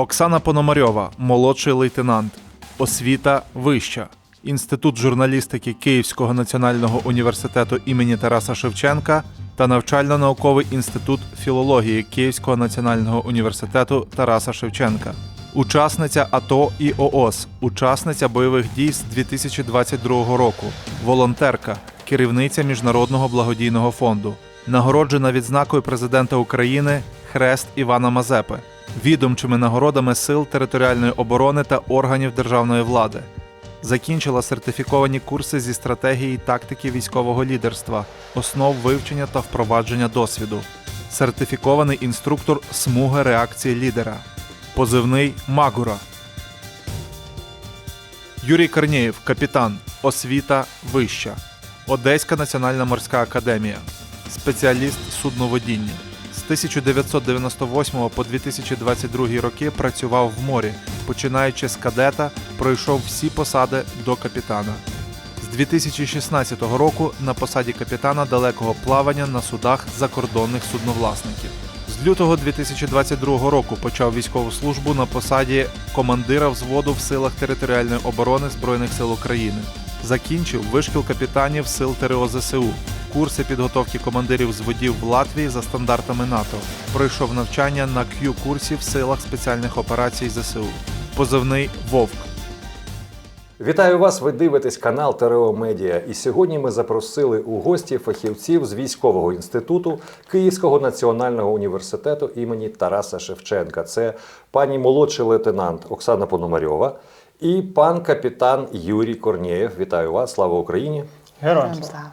Оксана Пономарьова, молодший лейтенант. Освіта вища. Інститут журналістики Київського національного університету імені Тараса Шевченка та навчально-науковий інститут філології Київського національного університету Тараса Шевченка. Учасниця АТО і ООС, учасниця бойових дій з 2022 року, волонтерка, керівниця Міжнародного благодійного фонду, нагороджена відзнакою президента України Хрест Івана Мазепи, відомчими нагородами сил територіальної оборони та органів державної влади. Закінчила сертифіковані курси зі стратегії й тактики військового лідерства, основ вивчення та впровадження досвіду. Сертифікований інструктор смуги реакції лідера. Позивний Магура. Юрій Корнєєв, капітан. Освіта вища. Одеська національна морська академія. Спеціаліст судноводіння. З 1998 по 2022 роки працював в морі. Починаючи з кадета, пройшов всі посади до капітана. З 2016 року на посаді капітана далекого плавання на судах закордонних судновласників. З лютого 2022 року почав військову службу на посаді командира взводу в силах територіальної оборони Збройних сил України. Закінчив вишкіл капітанів сил ТРО ЗСУ, курси підготовки командирів взводів в Латвії за стандартами НАТО. Пройшов навчання на Q-курсі в силах спеціальних операцій ЗСУ. Позивний Вовк. Вітаю вас! Ви дивитесь канал ТРО Медіа. І сьогодні ми запросили у гості фахівців з військового інституту Київського національного університету імені Тараса Шевченка. Це пані молодший лейтенант Оксана Пономарьова і пан капітан Юрій Корнієв. Вітаю вас! Слава Україні! Героям слава.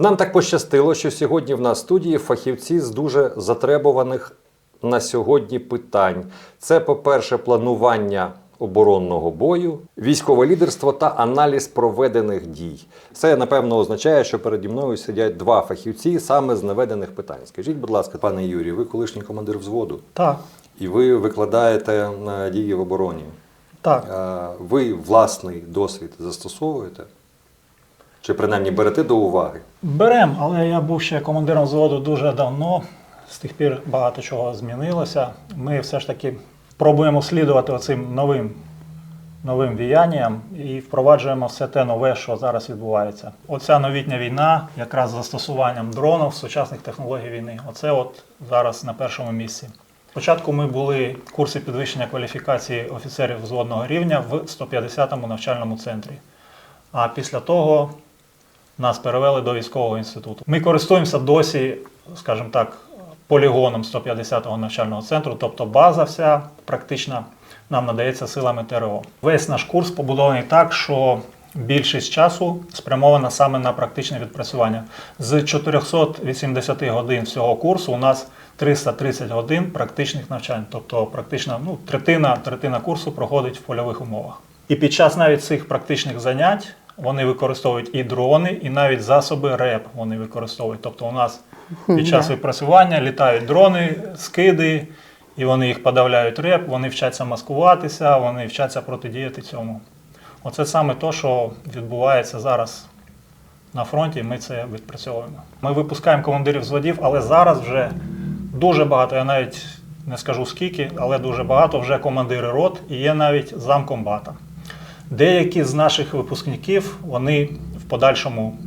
Нам так пощастило, що сьогодні в нас в студії фахівці з дуже затребуваних на сьогодні питань. Це, по-перше, планування оборонного бою, військове лідерство та аналіз проведених дій. Це напевно означає, що переді мною сидять два фахівці саме з наведених питань. Скажіть, будь ласка, пане Юрій, ви колишній командир взводу, Так, і ви викладаєте на дії в обороні. так. Е, Ви власний досвід застосовуєте? Чи принаймні берете до уваги? Берем, але я був ще командиром взводу дуже давно. З тих пір багато чого змінилося. Ми все ж таки пробуємо слідувати оцим новим, новим віянням і впроваджуємо все те нове, що зараз відбувається. Оця новітня війна, якраз з застосуванням дронів, сучасних технологій війни. Оце от зараз на першому місці. Спочатку ми були в курсі підвищення кваліфікації офіцерів взводного рівня в 150-му навчальному центрі. А після того нас перевели до військового інституту. Ми користуємося досі, скажімо так, полігоном 150-го навчального центру, тобто база вся практично нам надається силами ТРО. Весь наш курс побудований так, що більшість часу спрямована саме на практичне відпрацювання. З 480 годин всього курсу у нас 330 годин практичних навчань, тобто практично ну, третина, третина курсу проходить в польових умовах. І під час навіть цих практичних занять вони використовують і дрони, і навіть засоби РЕП вони використовують. Тобто у нас під час відпрацювання літають дрони, скиди, і вони їх подавляють РЕП, вони вчаться маскуватися, вони вчаться протидіяти цьому. Оце саме те, що відбувається зараз на фронті, ми це відпрацьовуємо. Ми випускаємо командирів зводів, але зараз вже дуже багато, я навіть не скажу скільки, але дуже багато вже командири рот і є навіть замкомбата. Деякі з наших випускників вони в подальшому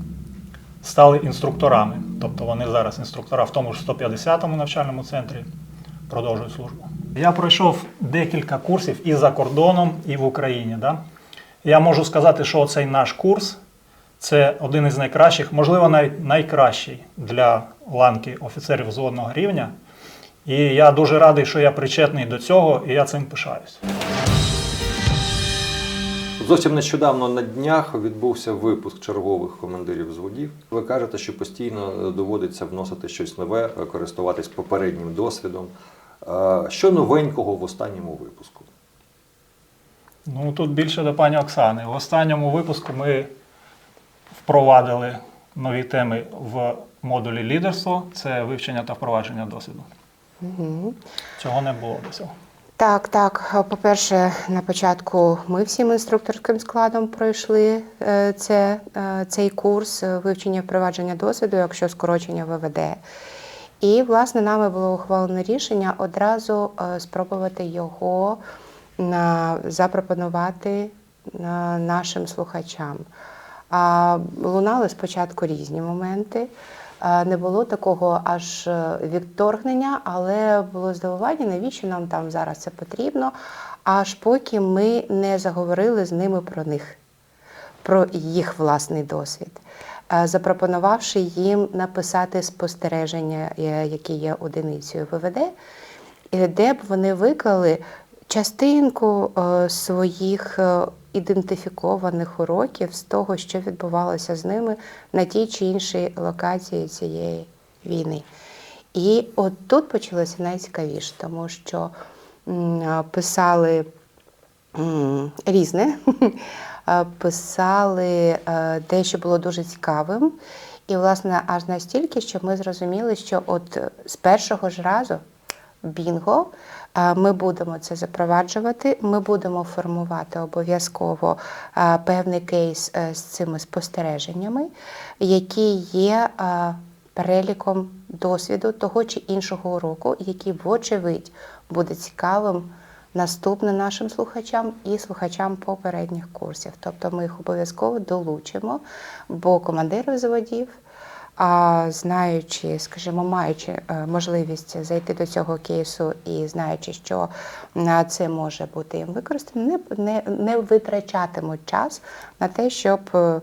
стали інструкторами. Тобто вони зараз інструктора в тому ж 150-му навчальному центрі продовжують службу. Я пройшов декілька курсів і за кордоном, і в Україні. Да? Я можу сказати, що цей наш курс це один із найкращих, можливо, навіть найкращий для ланки офіцерів взводного рівня. І я дуже радий, що я причетний до цього, і я цим пишаюсь. Зовсім нещодавно на днях відбувся випуск чергових командирів взводів. Ви кажете, що постійно доводиться вносити щось нове, користуватись попереднім досвідом. Що новенького в останньому випуску? Ну тут більше до пані Оксани. В останньому випуску ми впровадили нові теми в модулі лідерство це вивчення та впровадження досвіду. Цього не було до цього. Так, так. По-перше, на початку ми всім інструкторським складом пройшли е, це, е, цей курс вивчення впровадження досвіду, якщо скорочення ВВД. І, власне, нами було ухвалено рішення одразу е, спробувати його запропонувати нашим слухачам. А, Лунали спочатку різні моменти. Е, Не було такого аж е, відторгнення, але було здивування, навіщо нам там зараз це потрібно, аж поки ми не заговорили з ними про них про їх власний досвід, е, запропонувавши їм написати спостереження, е, які є одиницею ВВД, де б вони виклали частинку своїх ідентифікованих уроків з того, що відбувалося з ними на тій чи іншій локації цієї війни. І от тут почалося найцікавіше, тому що писали різне. Писали те, що було дуже цікавим. І, власне, аж настільки, що ми зрозуміли, що от з першого ж разу бінго е, ми будемо це запроваджувати, ми будемо формувати обов'язково е, певний кейс е, з цими спостереженнями, які є переліком досвіду того чи іншого уроку, який, вочевидь, буде цікавим наступне нашим слухачам і слухачам попередніх курсів. Тобто ми їх обов'язково долучимо, бо командири взводів, а знаючи, скажімо, маючи е, можливість зайти до цього кейсу і знаючи, що це може бути їм використано, не, не, не витрачатимуть час на те, щоб е,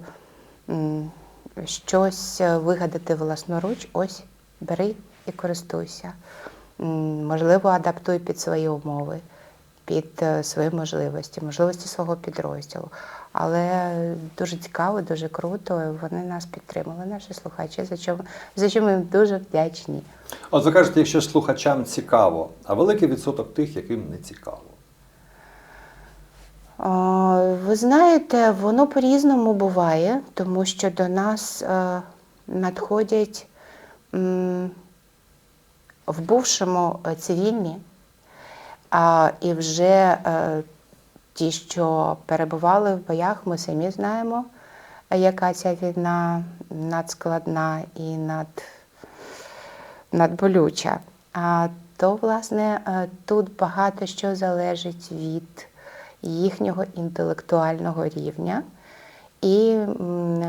щось вигадати власноруч, ось бери і користуйся. Можливо, адаптуй під свої умови, під е, свої можливості, можливості свого підрозділу. Але дуже цікаво, дуже круто. Вони нас підтримали, наші слухачі, за чому за що ми їм дуже вдячні. От ви кажете, якщо слухачам цікаво, а великий відсоток тих, яким не цікаво. Ви знаєте, воно по-різному буває, тому що до нас е, надходять в бувшому е, цивільні, а, і вже е, ті, що перебували в боях, ми самі знаємо, яка ця війна надскладна і над надболюча. А то, власне, е, тут багато що залежить від їхнього інтелектуального рівня і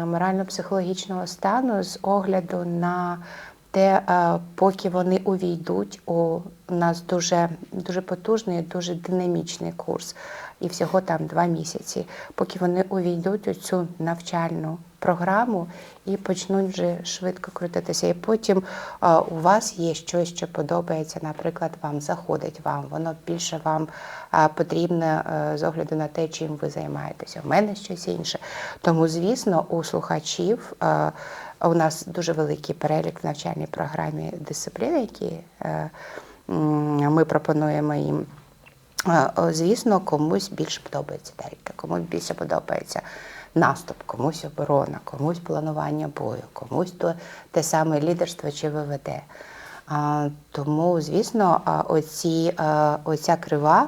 морально-психологічного стану з огляду на те, е, поки вони увійдуть у нас дуже, дуже потужний, дуже динамічний курс, і всього там два місяці, поки вони увійдуть у цю навчальну програму і почнуть вже швидко крутитися. І потім е, у вас є щось, що подобається, наприклад, вам заходить вам, воно більше вам е, потрібне з огляду на те, чим ви займаєтеся. У мене щось інше. Тому, звісно, у слухачів. У нас дуже великий перелік в навчальній програмі дисциплін, які е, ми пропонуємо їм. Звісно, комусь більше подобається техніка, комусь більше подобається наступ, комусь оборона, комусь планування бою, комусь то те саме лідерство чи ВВД. Тому, звісно, оці, е, оця крива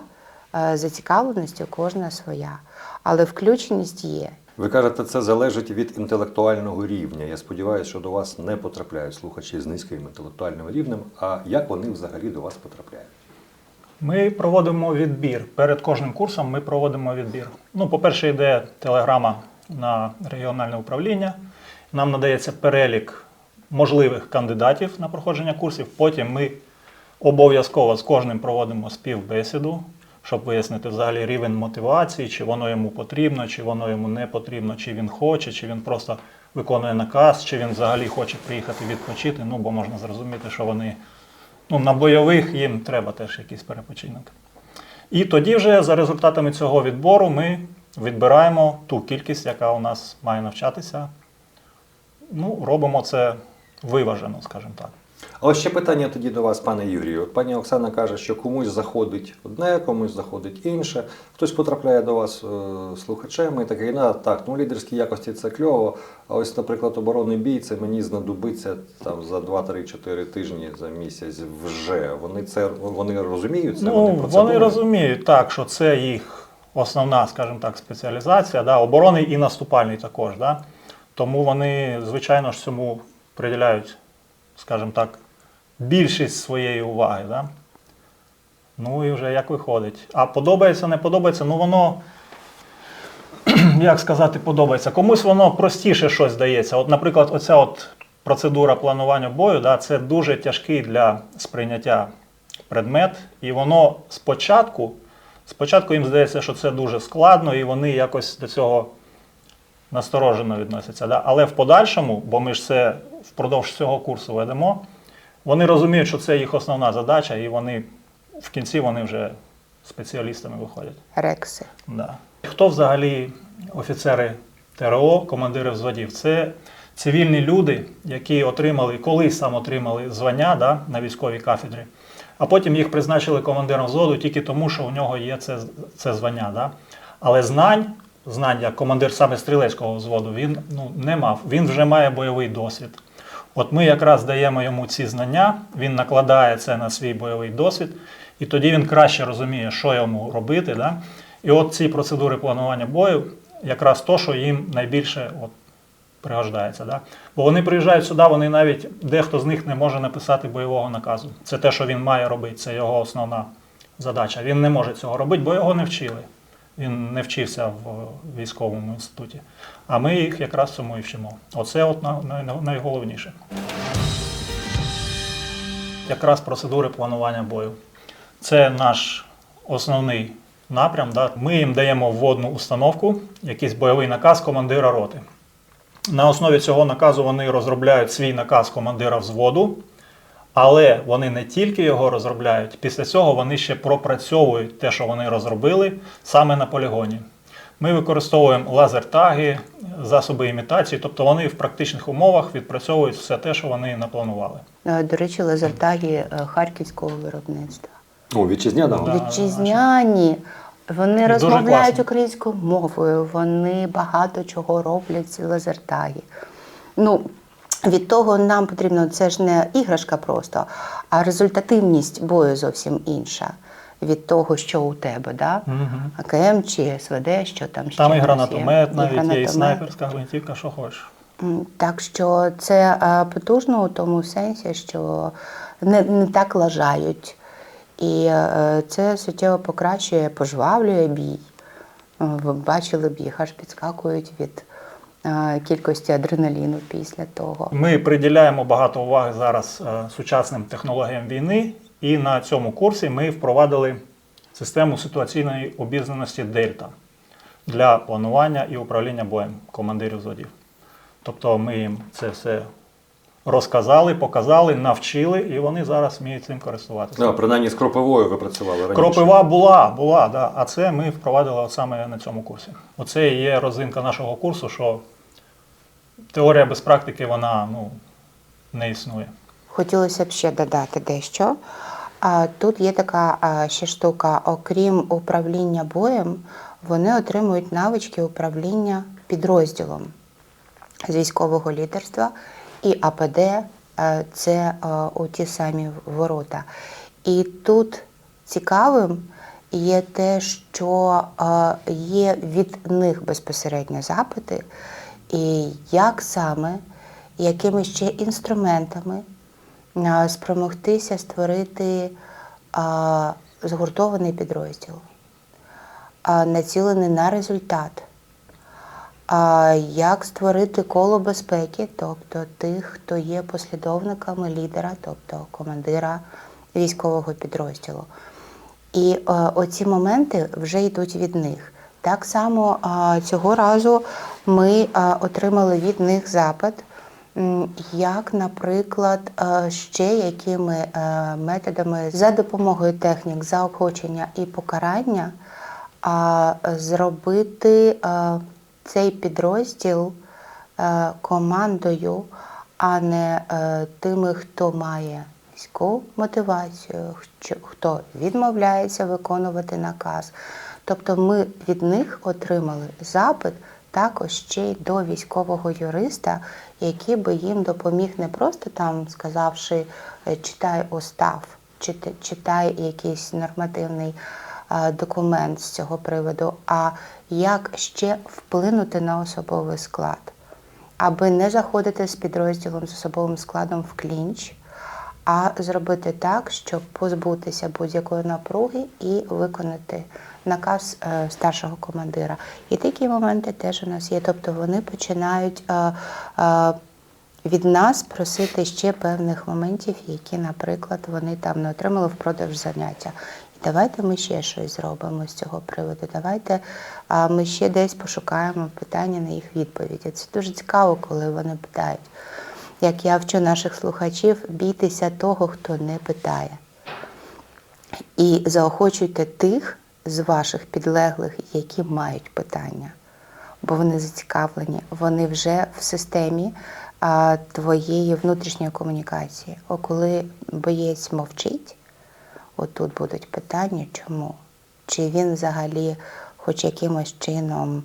е, зацікавленості у кожна своя. Але включеність є. Ви кажете, це залежить від інтелектуального рівня. Я сподіваюся, що до вас не потрапляють слухачі з низьким інтелектуальним рівнем. А як вони взагалі до вас потрапляють? Ми проводимо відбір. Перед кожним курсом ми проводимо відбір. Ну, по-перше, йде телеграма на регіональне управління. Нам надається перелік можливих кандидатів на проходження курсів. Потім ми обов'язково з кожним проводимо співбесіду, щоб вияснити взагалі рівень мотивації, чи воно йому потрібно, чи воно йому не потрібно, чи він хоче, чи він просто виконує наказ, чи він взагалі хоче приїхати відпочити. Ну, бо можна зрозуміти, що вони ну, на бойових їм треба теж якийсь перепочинок. І тоді вже за результатами цього відбору ми відбираємо ту кількість, яка у нас має навчатися. Ну, робимо це виважено, скажімо так. А ось ще питання тоді до вас, пане Юрію. От Пані Оксана каже, що комусь заходить одне, комусь заходить інше. Хтось потрапляє до вас е, слухачем і такий, на так, ну лідерські якості це кльово. А ось, наприклад, оборонний бій, це мені знадобиться там за 2-3-4 тижні за місяць вже. Вони це вони розуміють це? Ну, про це вони думають? розуміють так, що це їх основна, скажімо так, спеціалізація, да, оборонний і наступальний також. Да? Тому вони, звичайно ж, цьому приділяють, скажімо так, більшість своєї уваги. Да? Ну і вже як виходить. А подобається, не подобається, ну воно, як сказати, подобається. Комусь воно простіше щось здається. От, наприклад, оця от процедура планування бою, да, це дуже тяжкий для сприйняття предмет, і воно спочатку, спочатку їм здається, що це дуже складно, і вони якось до цього насторожено відносяться. Да? Але в подальшому, бо ми ж це впродовж цього курсу ведемо, вони розуміють, що це їх основна задача, і вони в кінці вони вже спеціалістами виходять. Рекси. Да. Хто взагалі офіцери ТРО, командири взводів? Це цивільні люди, які отримали, колись сам отримали звання да, на військовій кафедрі, а потім їх призначили командиром взводу тільки тому, що у нього є це, це звання. Да. Але знань, знань як командир саме стрілецького взводу, він ну, не мав. Він вже має бойовий досвід. От ми якраз даємо йому ці знання, він накладає це на свій бойовий досвід, і тоді він краще розуміє, що йому робити. Да? І от ці процедури планування бою якраз то, що їм найбільше от, пригождається. Да? Бо вони приїжджають сюди, вони навіть дехто з них не може написати бойового наказу. Це те, що він має робити, це його основна задача. Він не може цього робити, бо його не вчили. Він не вчився в військовому інституті. А ми їх якраз цьому і вчимо. Оце от на- на- найголовніше. Якраз процедури планування бою. Це наш основний напрям. Да? Ми їм даємо вводну установку, якийсь бойовий наказ командира роти. На основі цього наказу вони розробляють свій наказ командира взводу, але вони не тільки його розробляють, після цього вони ще пропрацьовують те, що вони розробили саме на полігоні. Ми використовуємо лазертаги, засоби імітації, тобто вони в практичних умовах відпрацьовують все те, що вони напланували. Е, До речі, лазертаги е, харківського виробництва. О, вітчизняного. Да. Вітчизняні. Вони Дуже розмовляють класно. українською мовою, вони багато чого роблять ці лазертаги. Ну, від того нам потрібно, це ж не іграшка просто, а результативність бою зовсім інша від того, що у тебе, да? Мгм. АКМ чи СВД, що там ще Там і гранатомет, І навіть є, і снайперська гвинтівка, що хочеш. Так що це потужно у тому сенсі, що не, не так лажають. І е, це суттєво покращує, пожвавлює бій. Е, Ви бачили б їх, аж підскакують від кількості адреналіну після того. Ми приділяємо багато уваги зараз е, сучасним технологіям війни, і на цьому курсі ми впровадили систему ситуаційної обізнаності Дельта для планування і управління боєм командирів взводів. Тобто ми їм це все розказали, показали, навчили, і вони зараз вміють цим користуватися. А, принаймні з кропивою ви працювали раніше. Кропива була, була, да. а це ми впровадили от саме на цьому курсі. Оце і є розинка нашого курсу, що теорія без практики вона ну, не існує. Хотілося б ще додати дещо. Тут є така ще штука, окрім управління боєм, вони отримують навички управління підрозділом з військового лідерства і АПД е, це е, у ті самі ворота. І тут цікавим є те, що е, є від них безпосередньо запити, і як саме, якими ще інструментами спромогтися створити згуртований підрозділ, націлений на результат. Як створити коло безпеки, тобто тих, хто є послідовниками лідера, тобто командира військового підрозділу. І оці моменти вже йдуть від них. Так само цього разу ми отримали від них запит, як, наприклад, ще якими е, методами за допомогою технік заохочення і покарання зробити цей підрозділ е, командою, а не е, тими, хто має низьку мотивацію, хто відмовляється виконувати наказ. Тобто ми від них отримали запит також ще й до військового юриста, який би їм допоміг не просто там, сказавши е, читай устав, читай, якийсь нормативний е, документ з цього приводу, а як ще вплинути на особовий склад. Аби не заходити з підрозділом з особовим складом в клінч, а зробити так, щоб позбутися будь-якої напруги і виконати наказ е, старшого командира. І такі моменти теж у нас є. Тобто вони починають е, е, від нас просити ще певних моментів, які, наприклад, вони там не отримали впродовж заняття. Давайте ми ще щось зробимо з цього приводу. Давайте ми ще десь пошукаємо питання на їх відповіді. Це дуже цікаво, коли вони питають. Як я вчу наших слухачів, бійтеся того, хто не питає. І заохочуйте тих з ваших підлеглих, які мають питання, бо вони зацікавлені, вони вже в системі а, твоєї внутрішньої комунікації. О, коли боєць мовчить, отут будуть питання, чому? Чи він взагалі хоч якимось чином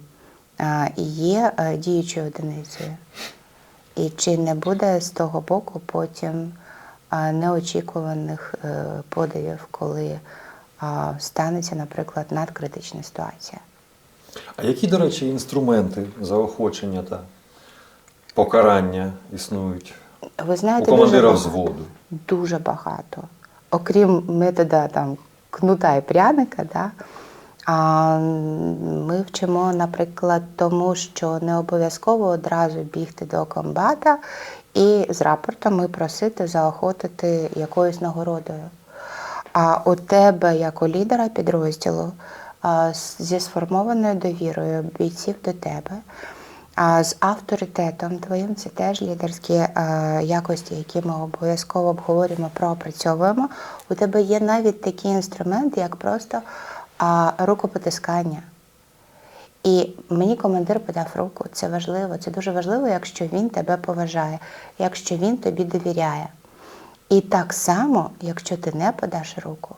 є діючою одиницею? І чи не буде з того боку потім неочікуваних е, подивів, коли станеться, наприклад, надкритична ситуація? А які, до речі, інструменти заохочення та покарання існують Ви у знаєте, командира дуже, багато. взводу? дуже багато. Окрім метода там, кнута і пряника, да, а, ми вчимо, наприклад, тому, що не обов'язково одразу бігти до комбата і з рапортами просити заохотити якоюсь нагородою. А у тебе, як у лідера підрозділу, зі сформованою довірою бійців до тебе, з авторитетом твоїм це теж лідерські е, якості, які ми обов'язково обговорюємо, проопрацьовуємо. У тебе є навіть такі інструменти, як просто рукопотискання. І мені командир подав руку. Це важливо. Це дуже важливо, якщо він тебе поважає, якщо він тобі довіряє. І так само, якщо ти не подаш руку,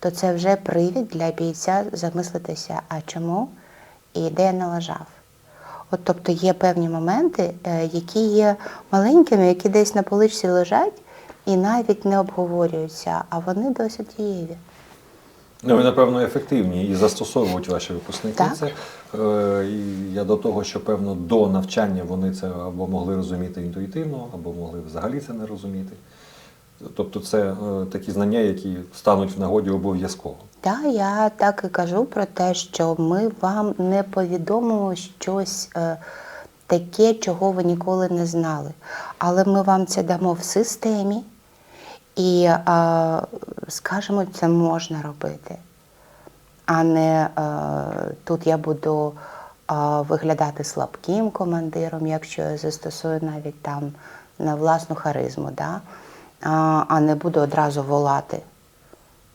то це вже привід для бійця замислитися, а чому і де я налажав. От тобто є певні моменти, е, які є маленькими, які десь на поличці лежать і навіть не обговорюються, а вони досить дієві. Ну, і, напевно, ефективні і застосовують ваші випускники Так. це. Е, я до того, що певно до навчання вони це або могли розуміти інтуїтивно, або могли взагалі це не розуміти. Тобто це е, такі знання, які стануть в нагоді обов'язково. Так, я так і кажу про те, що ми вам не повідомимо щось е, таке, чого ви ніколи не знали. Але ми вам це дамо в системі і е, скажемо, це можна робити. А не тут я буду виглядати слабким командиром, якщо я застосую навіть там на власну харизму, да? А, не буду одразу волати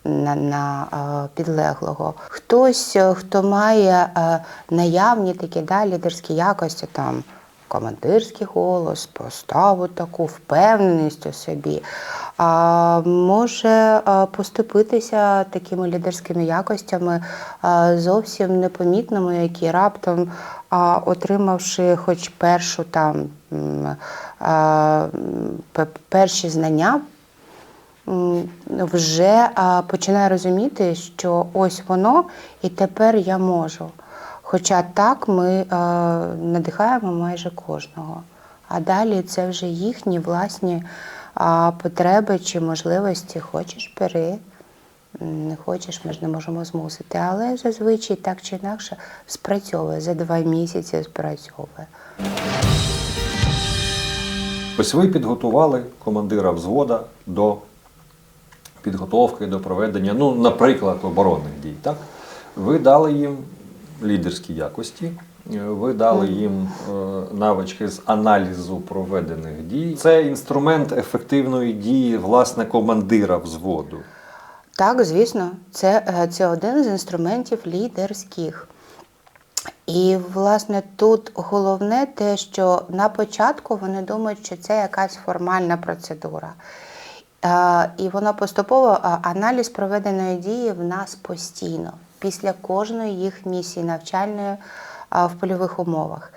на, на підлеглого. Хтось, е, хто має е, наявні такі да, лідерські якості, там командирський голос, поставу таку, впевненість у собі, може е, поступитися такими лідерськими якостями зовсім непомітними, які раптом, а, отримавши хоч першу там перші знання, вже починає розуміти, що ось воно, і тепер я можу. Хоча так ми надихаємо майже кожного. А далі це вже їхні власні потреби чи можливості. Хочеш бери, не хочеш, ми ж не можемо змусити. Але зазвичай так чи інакше спрацьовує за два місяці спрацьовує. Ось ви підготували командира взвода до підготовки, до проведення, ну, наприклад, оборонних дій. Так? Ви дали їм лідерські якості, ви дали їм е, навички з аналізу проведених дій. Це інструмент ефективної дії власне командира взводу. Так, звісно, це, е, це один з інструментів лідерських. І, власне, тут головне те, що на початку вони думають, що це якась формальна процедура. Е, І воно поступово аналіз проведеної дії в нас постійно, після кожної їх місії навчальної в польових умовах.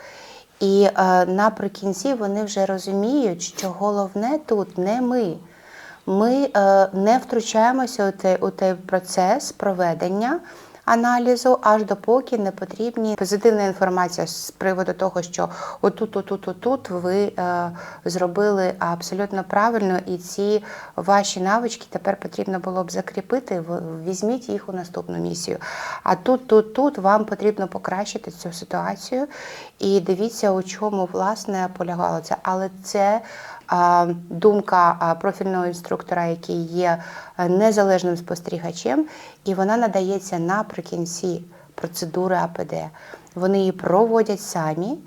І е, наприкінці вони вже розуміють, що головне тут не ми. Ми е, не втручаємося у той, у той процес проведення, аналізу, аж допоки не потрібні позитивна інформація з приводу того, що отут, отут, отут ви е, зробили абсолютно правильно, і ці ваші навички тепер потрібно було б закріпити. Візьміть їх у наступну місію. А тут, тут, тут вам потрібно покращити цю ситуацію. І дивіться, у чому власне полягало це. Але це думка профільного інструктора, який є е, незалежним спостерігачем, і вона надається наприкінці процедури АПД. Вони її проводять самі.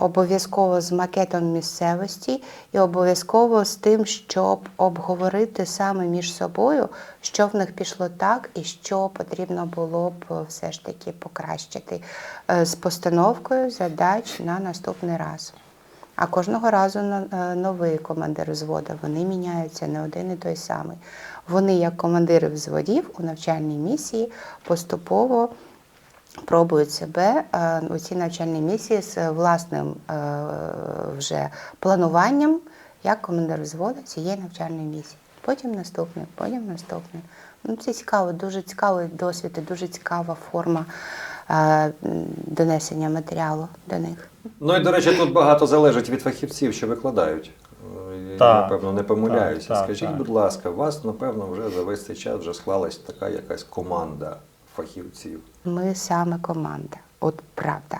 Обов'язково з макетом місцевості і обов'язково з тим, щоб обговорити саме між собою, що в них пішло так і що потрібно було б е, все ж таки покращити е, з постановкою задач на наступний раз. А кожного разу е, новий командир взводу, вони міняються не один і той самий. Вони, як командири взводів у навчальній місії, поступово пробують себе е, у цій навчальній місії з власним е, вже плануванням як командир взводу цієї навчальної місії. Потім наступний, потім наступний. Ну, це цікаво, дуже цікавий досвід і дуже цікава форма донесення матеріалу до них. Ну і до речі, тут багато залежить від фахівців, що викладають. Е, Я, Так, напевно, не помиляюся. так, Скажіть, так. будь ласка, у вас, напевно, вже за весь цей час вже склалась така якась команда фахівців. Ми саме команда, от правда.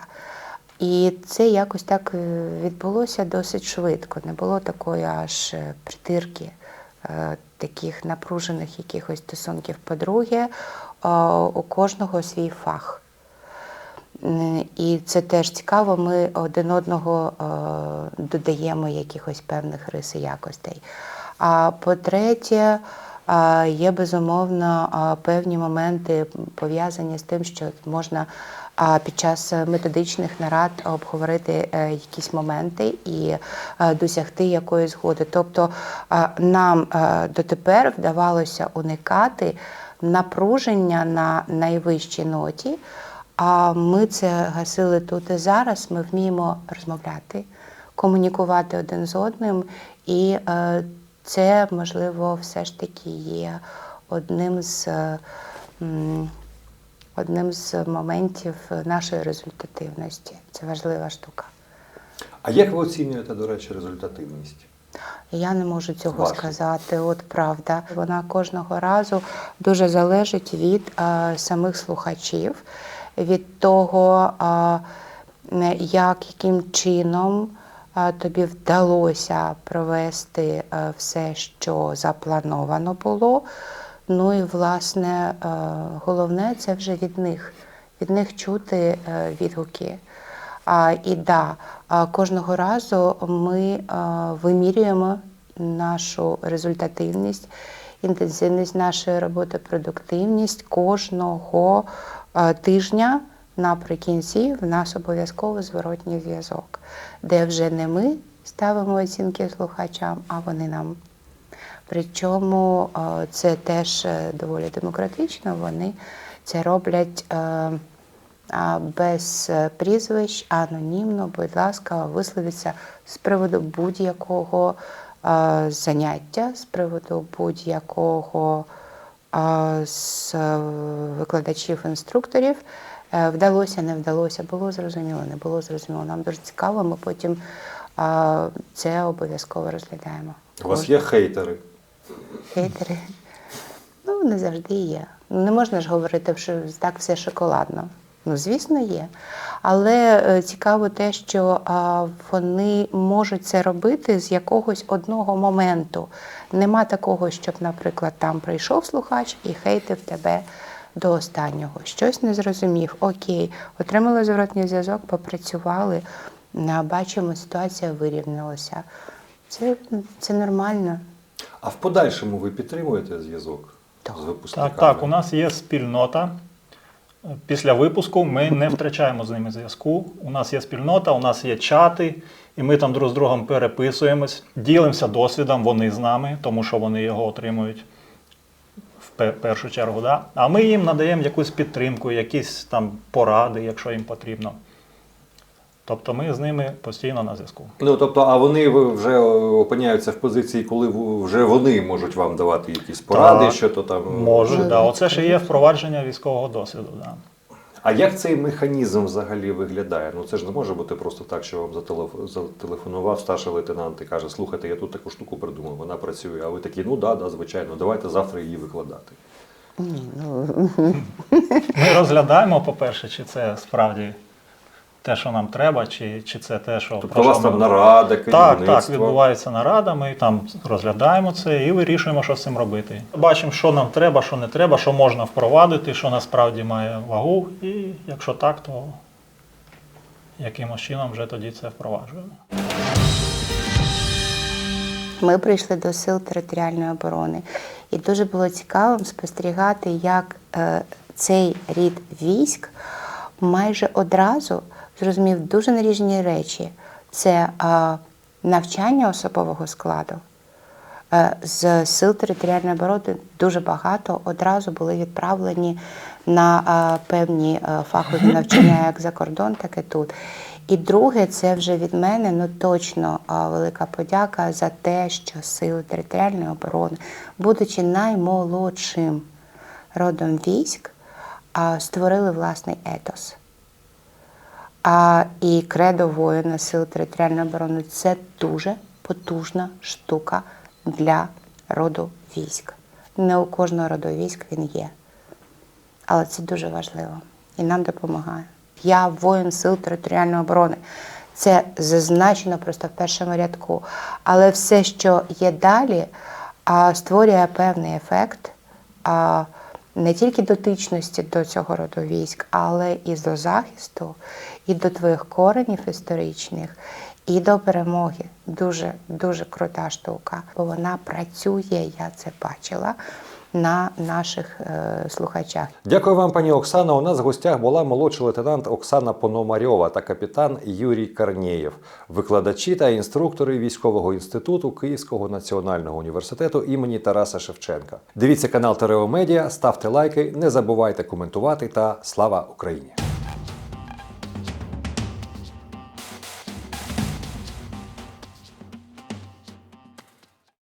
І це якось так е, відбулося досить швидко. Не було такої аж е, притирки, е, таких напружених якихось стосунків. По-друге, е, у кожного свій фах. І це теж цікаво. Ми один одного е, додаємо якихось певних рис і якостей. А по-третє, е, є безумовно е, певні моменти пов'язані з тим, що можна під час методичних нарад обговорити якісь моменти і досягти якоїсь згоди. Тобто нам дотепер вдавалося уникати напруження на найвищій ноті. А ми це гасили тут і зараз. Ми вміємо розмовляти, комунікувати один з одним, і е, це можливо все ж таки є одним з, е, одним з моментів нашої результативності. Це важлива штука. А як ви оцінюєте, до речі, результативність? Я не можу цього Вашу. сказати. От правда, вона кожного разу дуже залежить від е, самих слухачів, від того, як яким чином тобі вдалося провести е, все, що заплановано було. Ну і власне е, головне це вже від них, від них чути е, відгуки. І да, кожного разу ми вимірюємо нашу результативність, інтенсивність нашої роботи, продуктивність кожного тижня. Наприкінці в нас обов'язково зворотній зв'язок, де вже не ми ставимо оцінки слухачам, а вони нам. Причому е, це теж е, доволі демократично. Вони це роблять е, без е, прізвищ, анонімно, будь ласка, висловіться з приводу будь-якого е, заняття, з приводу будь-якого е, з е, викладачів-інструкторів. Е, Вдалося, не вдалося, було зрозуміло, не було зрозуміло. Нам дуже цікаво, ми потім це обов'язково розглядаємо. У вас є хейтери? Хейтери. Ну, не завжди є. Не можна ж говорити, що так все шоколадно. Ну, звісно, є. Але е, цікаво те, що вони можуть це робити з якогось одного моменту. Нема такого, щоб, наприклад, там прийшов слухач і хейтив тебе до останнього. Щось не зрозумів. Окей, отримали зворотній зв'язок, попрацювали, бачимо, ситуація вирівнялася. Це, це нормально. А в подальшому ви підтримуєте зв'язок Так. з випускниками? Так, так, у нас є спільнота. Після випуску ми не втрачаємо з ними зв'язку. У нас є спільнота, у нас є чати, і ми там друг з другом переписуємось, ділимося досвідом, вони з нами, тому що вони його отримують в першу чергу. Да? А ми їм надаємо якусь підтримку, якісь там поради, якщо їм потрібно. Тобто ми з ними постійно на зв'язку. Ну тобто, а вони вже опиняються в позиції, коли вже вони можуть вам давати якісь поради, Так. що то там Може, Ну, да. Оце ж є впровадження військового досвіду. Да. А як цей механізм взагалі виглядає? Ну це ж не може бути просто так, що вам зателефонував старший лейтенант і каже: слухайте, я тут таку штуку придумав, вона працює. А ви такі, ну да, да, звичайно, давайте завтра її викладати. Ну, Ми розглядаємо, по-перше, чи це справді те, що нам треба, чи, чи це те, що Тобто про у вас там ми- нарада, Так, так, відбувається нарада, ми там розглядаємо це і вирішуємо, що з цим робити. Бачимо, що нам треба, що не треба, що можна впровадити, що насправді має вагу, і якщо так, то якимось чином вже тоді це впроваджуємо. Ми прийшли до сил територіальної оборони, і дуже було цікаво спостерігати, як е, цей рід військ майже одразу зрозумів дуже наріжні речі: це навчання особового складу. Е, З сил територіальної оборони дуже багато одразу були відправлені на певні е, фахові навчання як за кордон, так і тут. І друге, це вже від мене ну точно велика подяка за те, що сили територіальної оборони, будучи наймолодшим родом військ, створили власний етос. А, і кредо воїна сил територіальної оборони це дуже потужна штука для роду військ. Не у кожного роду військ він є. Але це дуже важливо і нам допомагає. Я воїн сил територіальної оборони. Це зазначено просто в першому рядку. Але все, що є далі, створює певний ефект не тільки дотичності до цього роду військ, але і до захисту, і до твоїх коренів історичних, і до перемоги. Дуже дуже крута штука. Бо вона працює, я це бачила на наших е, слухачах. Дякую вам, пані Оксана. У нас в гостях була молодший лейтенант Оксана Пономарьова та капітан Юрій Карнєєв, викладачі та інструктори військового інституту Київського національного університету імені Тараса Шевченка. Дивіться канал Терео Медіа, ставте лайки, не забувайте коментувати та слава Україні!